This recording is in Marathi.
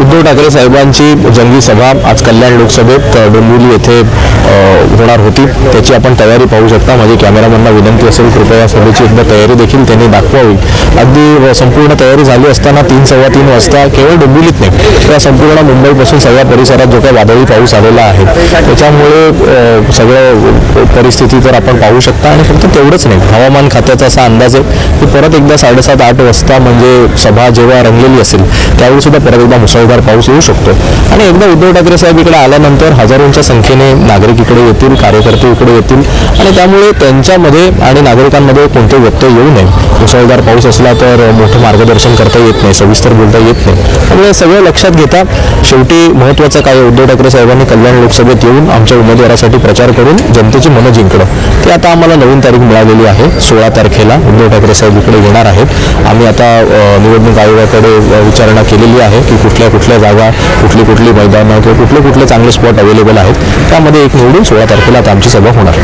उद्धव ठाकरे साहेबांची जंगी सभा आज कल्याण लोकसभेत डोंबिवली येथे होणार होती. त्याची आपण तयारी पाहू शकता. माझी कॅमेरामॅनला विनंती असेल कृपया सभेची एकदा तयारी देखील त्यांनी दाखवावी. अगदी संपूर्ण तयारी झाली असताना तीन सव्वा तीन वाजता केवळ डोंबिवलीत नाही तर संपूर्ण मुंबईपासून सगळ्या परिसरात जो काही वादळी पाऊस आलेला आहे त्याच्यामुळे सगळं परिस्थिती तर आपण पाहू शकता. आणि फक्त तेवढंच नाही हवामान खात्याचा असा अंदाज आहे की परत एकदा साडेसात आठ वाजता म्हणजे सभा जेव्हा रंगलेली असेल त्यावेळी सुद्धा परत एकदा मुसळधार पाऊस येऊ शकतो. आणि एकदा उद्धव ठाकरे साहेब इकडे आल्यानंतर हजारोंच्या संख्येने नागरिक इकडे येतील कार्यकर्ते इकडे येतील. आणि त्यामुळे त्यांच्यामध्ये आणि नागरिकांमध्ये कोणते व्यत्यय येऊ नये. मुसळधार पाऊस असला तर मोठं मार्गदर्शन करता येत नाही सविस्तर बोलता येत नाही. त्यामुळे सगळं लक्षात घेता शेवटी महत्त्वाचं काय उद्धव ठाकरे साहेबांनी कल्याण लोकसभेत येऊन आमच्या उमेदवारासाठी प्रचार करून जनतेची मनं जिंकणं. ते आता आम्हाला नवीन तारीख मिळालेली आहे सोळा तारखेला उद्धव ठाकरे साहेब इकडे येणार आहेत. आम्ही आता निवडणूक आयोगाकडे विचारणा केलेली आहे की कुठल्या कुठल्या जागा कुठली कुठली मैदानं किंवा कुठले कुठले चांगले स्पॉट अवेलेबल आहेत त्यामध्ये एक निवडून सोळा तारखेला आता आमची सभा होणार.